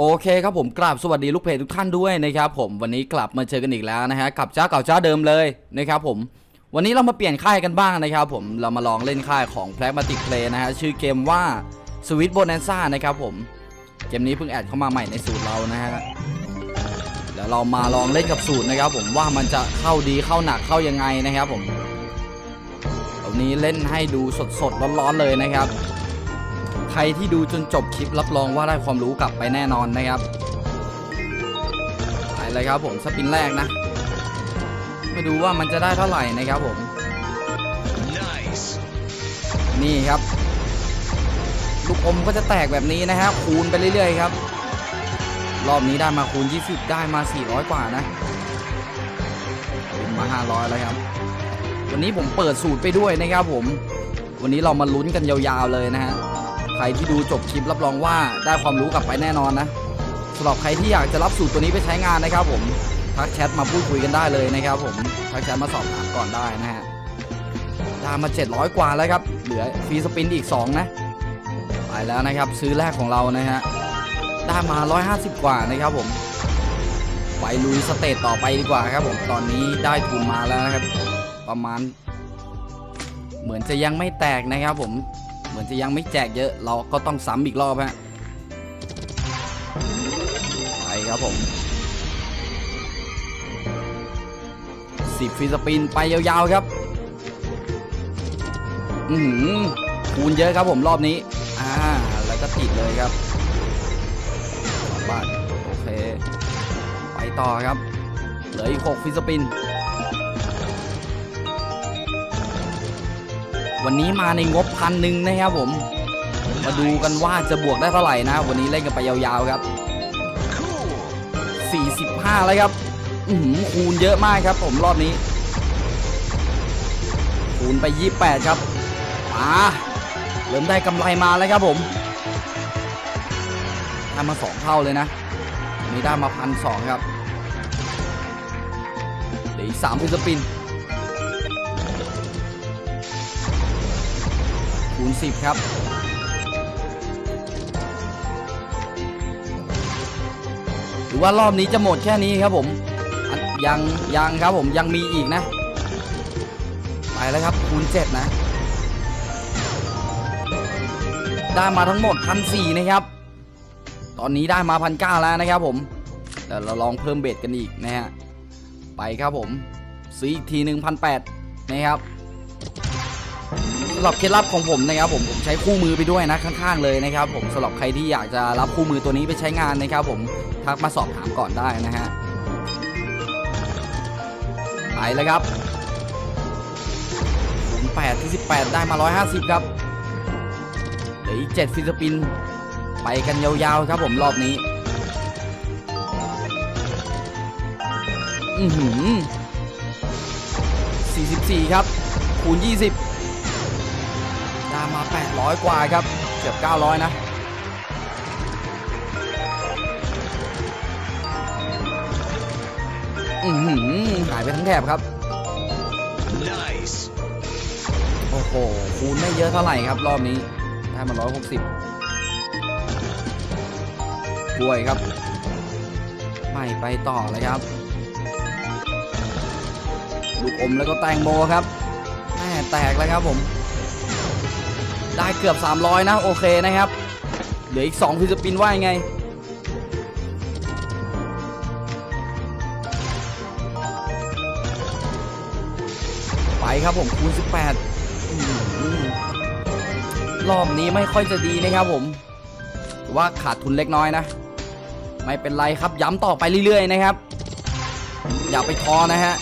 โอเคครับผมกราบสวัสดีลูกเพจทุกท่านด้วยนะครับผมวันนี้กลับมาเจอกันอีกแล้วนะฮะกับเจ้าเก่าเจ้าเดิมเลยนะครับผมวันนี้เรามาเปลี่ยนค่ายกันบ้างนะครับผมเรามาลองเล่นค่ายของ Pragmatic Play นะฮะชื่อเกมว่า Sweet Bonanza นะครับผมเกมนี้เพิ่งแอดเข้ามาใหม่ในสูตรเรานะฮะเดี๋ยวเรามาลองเล่นกับสูตรนะครับผมว่ามันจะเข้าดีเข้าหนักเข้ายังไงนะครับผมวันนี้เล่นให้ดูสดๆร้อนๆเลยนะครับ รที่ดูจนจบคลิปรับรองว่าได้ความรู้กลับไปแน่นอนนะครับไปเลยครับผมสปินแรกนะมาดูว่ามันจะได้เท่าไหร่นะครับผม Nice. นี่ครับ ลูกอมก็จะแตกแบบนี้นะฮะคูณไปเรื่อยๆครับ รอบนี้ได้มาคูณ 20 ได้มา 400 กว่านะคูณมา 500 แล้วครับ วันนี้ผมเปิดสูตรไปด้วยนะครับผม วันนี้เรามาลุ้นกันยาวๆเลยนะฮะ ใครที่ดูจบคลิปรับรองว่าได้ความรู้กลับไปแน่นอนนะสำหรับใครที่อยากจะรับสูตรตัวนี้ไปใช้งานนะครับ ผมทักแชทมาพูดคุยกันได้เลยนะครับ ผมทักแชทมาสอบถามก่อนได้นะฮะได้มา 700 กว่าแล้วครับ เหลือฟรีสปินอีก 2 นะ ไปแล้วนะครับ ซื้อแรกของเรานะฮะได้มา 150 กว่านะครับผม ไปลุยสเตจต่อไปดีกว่าครับ ผมตอนนี้ได้ทุนมาแล้วนะครับ ประมาณ เหมือนจะยังไม่แตกนะครับ ผม มือนจะยังไม่แจกเยอะเราก็ต้องซ้ำอีกรอบฮะไปครับผมสิบฟรีสปินไปยาวๆครับ อือหือคูณเยอะครับผมรอบนี้ อ่า แล้วก็ติดเลยครับสองบาทโอเค ไปต่อครับ เหลืออีกหกฟิสปิน วันนี้มาในงบพันหนึ่งนะครับผม มาดูกันว่าจะบวกได้เท่าไหร่นะ วันนี้เล่นกันไปยาวๆครับ 45 แล้วครับ อือหือคูณเยอะมากครับ ผมรอบนี้ คูณไป 28 ครับมาเริ่มได้กำไรมาแล้วครับผมได้มา 2 เท่าเลยนะนี้ได้มาพันสองครับเหลืออีก3ฟิสปิน คูณ10 ครับ หรือว่ารอบนี้จะหมดแค่นี้ครับผม ยังยังครับผมยังมีอีกนะ ไปแล้วครับคูณเจ็ดนะ ได้มาทั้งหมดพันสี่นะครับ ตอนนี้ได้มาพันเก้าแล้วนะครับผมเดี๋ยวเราลองเพิ่มเบ็ดกันอีกนะฮะ ไปครับผมซื้ออีกทีหนึ่งพันแปดนะครับ สำหรับเคล็ดลับของผมนะครับผมผมใช้คู่มือไปด้วยนะข้างๆเลยนะครับ ผมสำหรับใครที่อยากจะรับคู่มือตัวนี้ไปใช้งานนะครับ ผมทักมาสอบถามก่อนได้นะฮะไปเลยครับ8ที่18 ได้มา 150 ครับเหลืออีก7ฟิลิปปิน ไปกันยาวๆครับผมรอบนี้ อือหือ44 ครับ คูณ 20 ได้มา 800 กว่าครับเกือบ900 นะอือหือหายไปทั้งแถบครับ Nice. โอ้โห คูณไม่เยอะเท่าไหร่ครับ รอบนี้ ได้มา 160กล้วยครับ ไม่ไปต่อเลยครับลูกอมแล้วก็แตงโมครับแม่แตกแล้วครับผม ได้เกือบ 300 นะ โอเคนะครับ เหลืออีก2ฟิสปินว่ายังไง ไปครับผมคูณ 18 รอบนี้ไม่ค่อยจะดีนะครับผมว่าขาดทุนเล็กน้อยนะ ไม่เป็นไรครับย้ำต่อไปเรื่อยๆนะครับ อย่าไปท้อนะฮะ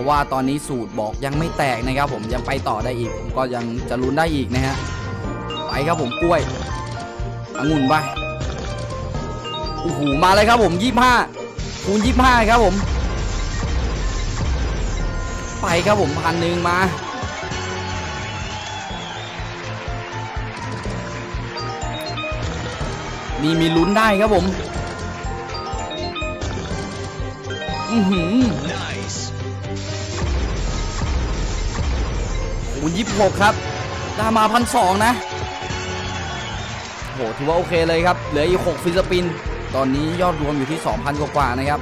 ราะว่าตอนนี้สูตรบอกยังไม่แตกนะครับ ผมยังไปต่อได้อีก ผมก็ยังจะลุ้นได้อีกนะฮะไปครับผมกล้วยองุ่นไปโอ้โหมาเลยครับผม 25คูณ25 ครับผม ไปครับผมพันหนึ่งมามีมีลุ้นได้ครับผม อือหือ โอ้ยี่สิบหกครับ ได้มาพันสองนะโหถือว่าโอเคเลยครับ เหลืออีก 6 ฟิสปิน ตอนนี้ยอดรวมอยู่ที่ 2,000 กว่าๆนะครับ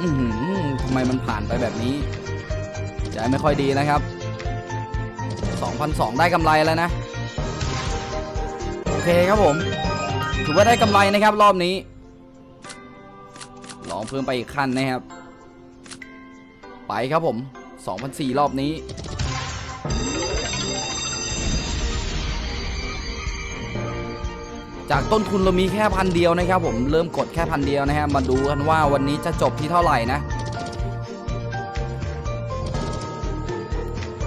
อือหือทำไมมันผ่านไปแบบนี้ใจไม่ค่อยดีนะครับ2,200ได้กำไรแล้วนะ โอเคครับผม ถือว่าได้กำไรนะครับ รอบนี้ ลองเพิ่มไปอีกขั้นนะครับ ไปครับผม 2,400รอบนี้ จากต้นทุนเรามีแค่พันเดียวนะครับผมเริ่มกดแค่พันเดียวนะฮะมาดูกันว่าวันนี้จะจบที่เท่าไหร่นะ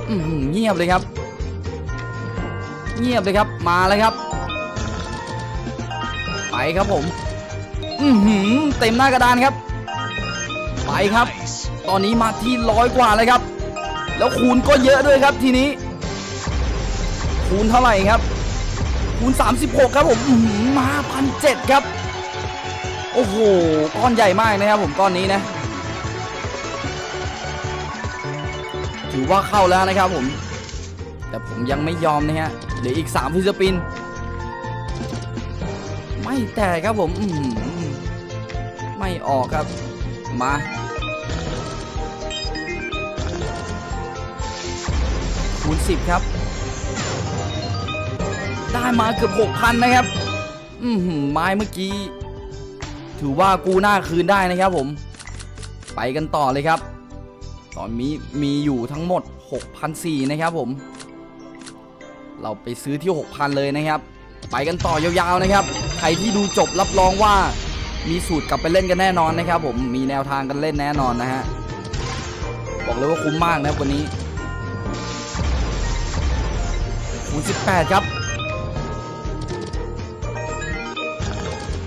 อือหือเงียบเลยครับ เงียบเลยครับมาเลยครับ ไปครับผมอืเต็มหน้ากระดานครับ ไปครับ ตอนนี้มาที่ร้อยกว่าเลยครับ แล้วคูณก็เยอะด้วยครับทีนี้ คูณเท่าไหร่ครับ คูณ 36 ครับผมอื้อหือมาพันเจ็ดครับ โอ้โหก้อนใหญ่มากนะครับผมก้อนนี้นะ ถือว่าเข้าแล้วนะครับผม แต่ผมยังไม่ยอมนะฮะเหลืออีก3ฟิสปิน ไม่แตกครับผมอื้อหือไม่ออกครับมา คูณ10 ครับ ได้มาเกือบ6,000 นะครับ อือหือไม้เมื่อกี้ ถือว่ากูหน้าคืนได้นะครับผม ไปกันต่อเลยครับ ตอนนี้มีอยู่ทั้งหมด6,400นะครับผม เราไปซื้อที่ 6,000 เลยนะครับ ไปกันต่อยาวๆนะครับ ใครที่ดูจบรับรองว่ามีสูตรกลับไปเล่นกันแน่นอนนะครับผมมีแนวทางกันเล่นแน่นอนนะฮะบอกเลยว่าคุ้มมากนะครับวันนี้ คูณ18 ครับ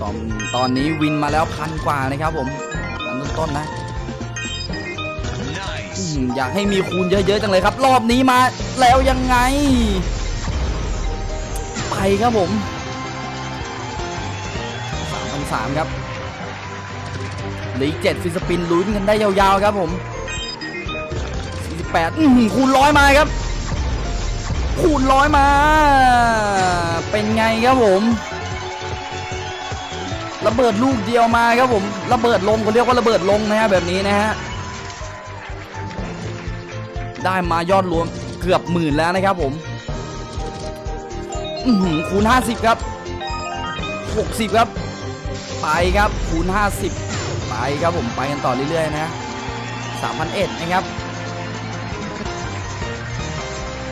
ตอนตอนนี้วินมาแล้วพันกว่านะครับผมอันต้นๆนะอื Nice. มอยากให้มีคูณเยอะๆจังเลยครับ รอบนี้มาแล้วยังไง ไปครับผม3,300ครับเหลืออีก7ฟิสปินลุ้นกันได้ยาวๆครับผม48อื้อหือคูณร้อยมาครับ คูณร้อยมา เป็นไงครับผมระเบิดลูกเดียวมาครับผมระเบิดลงเขาเรียกว่าระเบิดลงนะฮะแบบนี้นะฮะได้มายอดรวมเกือบหมื่นแล้วนะครับผมอือหือคูณ 50 ครับ 60 ครับ ไปครับคูณ 50 ไปครับผมไปกันต่อเรื่อยๆนะ3,001นะครับ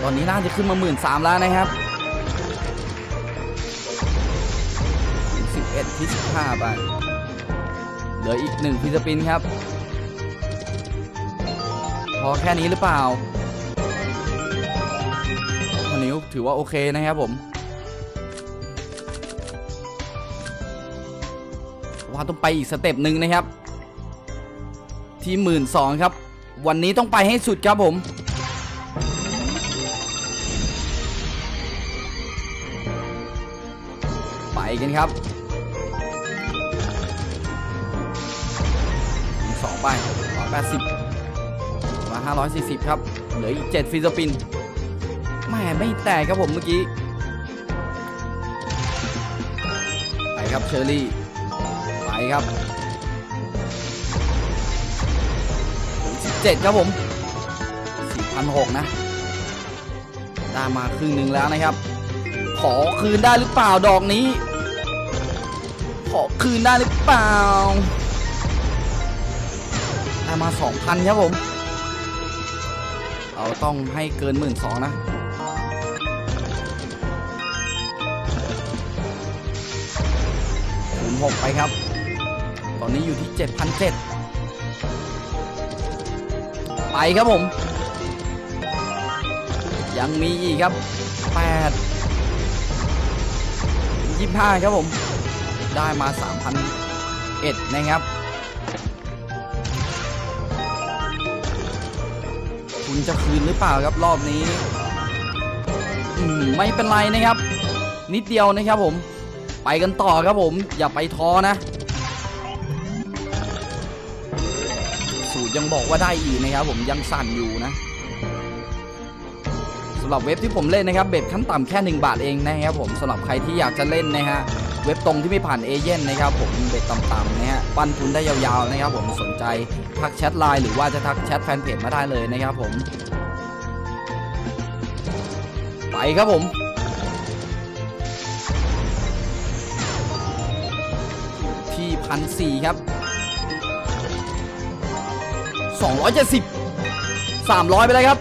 ตอนนี้น่าจะขึ้นมาหมื่นสามแล้วนะครับสิบเอ็ดที่สิบห้าไป เหลืออีกหนึ่งฟิสปินครับ พอแค่นี้หรือเปล่าอันนี้ถือว่าโอเคนะครับผม ว่าต้องไปอีกสเต็ปหนึ่งนะครับ ที่หมื่นสองครับ วันนี้ต้องไปให้สุดครับผม ไปกันครับสองไปร้อยแปดสิบมาห้าร้อยสี่สิบครับ เหลืออีกเจ็ดฟิสปินแม่ไม่แตกครับผมเมื่อกี้ ไปครับเชอรี่ ไปครับสิบเจ็ดครับผมสี่พันหกนะได้มาครึ่งหนึ่งแล้วนะครับ ขอคืนได้หรือเปล่าดอกนี้ ขอคืนได้หรือเปล่าได้มา 2,000 ครับผม เราต้องให้เกิน 1 2ื่นนะคูณ6ไปครับ ตอนนี้อยู่ที่ 7,700 ไปครับผม ยังมีอีกครับ 8 25 ครับผม ได้มา3,000เอ็ดนะครับ คุณจะคืนหรือเปล่าครับรอบนี้ไม่เป็นไรนะครับ นิดเดียวนะครับผม ไปกันต่อครับผม อย่าไปท้อนะ สูตรยังบอกว่าได้อีกนะครับผมยังสั่นอยู่นะสำหรับเว็บที่ผมเล่นนะครับ เบ็ดขั้นต่ำแค่ 1 บาทเองนะครับผมสำหรับใครที่อยากจะเล่นนะฮะ เว็บตรงที่ไม่ผ่านเอเย่นนะครับผมเบ็ดต่ำๆนะฮะปั้นทุนได้ยาวๆนะครับผมสนใจทักแชทไลน์หรือว่าจะทักแชทแฟนเพจมาได้เลยนะครับผม ไปครับผมที่พันสี่ครับสองร้อยเจ็ดสิบสามร้อยไปเลยครับ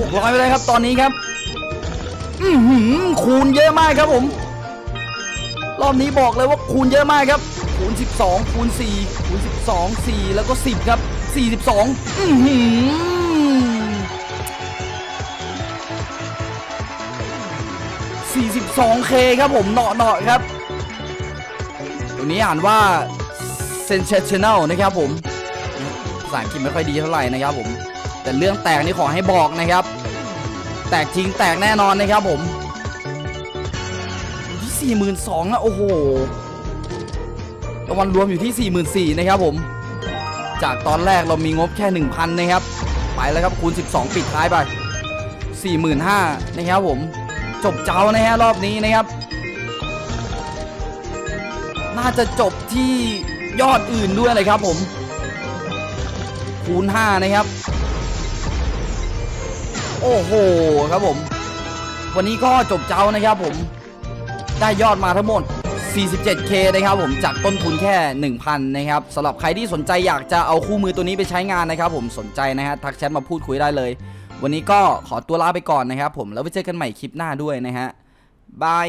หกร้อยไปเลยครับตอนนี้ครับ อือหือคูณเยอะมากครับผม รอบนี้บอกเลยว่าคูณเยอะมากครับ คูณ 12 คูณ 4 คูณ 12 4 แล้วก็ 10 ครับ 42 อื้อหือ 42K ครับผมเนาะเนาะครับ ตัวนี้อ่านว่า sensational นะครับผมภาษาอังกฤษไม่ค่อยดีเท่าไหร่นะครับผม แต่เรื่องแตกนี่ขอให้บอกนะครับ แตกจริงแตกแน่นอนนะครับผม อยู่ที่42,000นะโอ้โหรางวัลรวมอยู่ที่ 44,000นะครับผม จากตอนแรกเรามีงบแค่ 1,000 นะครับ ไปแล้วครับคูณ 12 ปิดท้ายไป 45,000นะครับผม จบเจ้านะฮะรอบนี้นะครับ น่าจะจบที่ยอดอื่นด้วยเลยครับผม คูณ 5 นะครับ โอ้โหครับผม วันนี้ก็จบเจ้านะครับผม ได้ยอดมาทั้งหมด 47k นะครับผมจากต้นทุนแค่ 1,000 นะครับสำหรับใครที่สนใจอยากจะเอาคู่มือตัวนี้ไปใช้งานนะครับผมสนใจนะฮะทักแชทมาพูดคุยได้เลย วันนี้ก็ขอตัวลาไปก่อนนะครับผมแล้วไปเจอกันใหม่คลิปหน้าด้วยนะฮะบาย